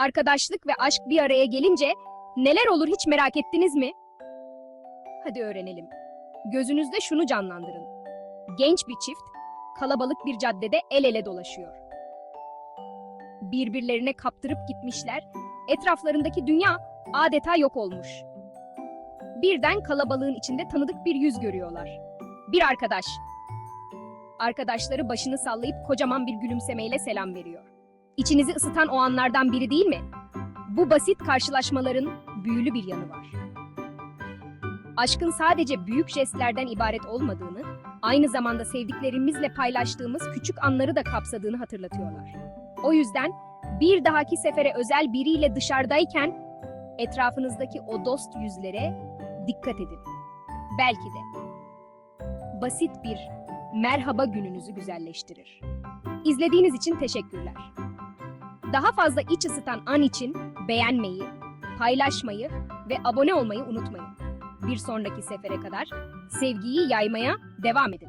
Arkadaşlık ve aşk bir araya gelince neler olur hiç merak ettiniz mi? Hadi öğrenelim. Gözünüzde şunu canlandırın. Genç bir çift kalabalık bir caddede el ele dolaşıyor. Birbirlerine kaptırıp gitmişler. Etraflarındaki dünya adeta yok olmuş. Birden kalabalığın içinde tanıdık bir yüz görüyorlar. Bir arkadaş. Arkadaşları başını sallayıp kocaman bir gülümsemeyle selam veriyor. İçinizi ısıtan o anlardan biri değil mi? Bu basit karşılaşmaların büyülü bir yanı var. Aşkın sadece büyük jestlerden ibaret olmadığını, aynı zamanda sevdiklerimizle paylaştığımız küçük anları da kapsadığını hatırlatıyorlar. O yüzden bir dahaki sefere özel biriyle dışarıdayken etrafınızdaki o dost yüzlere dikkat edin. Belki de basit bir merhaba gününüzü güzelleştirir. İzlediğiniz için teşekkürler. Daha fazla iç ısıtan an için beğenmeyi, paylaşmayı ve abone olmayı unutmayın. Bir sonraki sefere kadar sevgiyi yaymaya devam edin.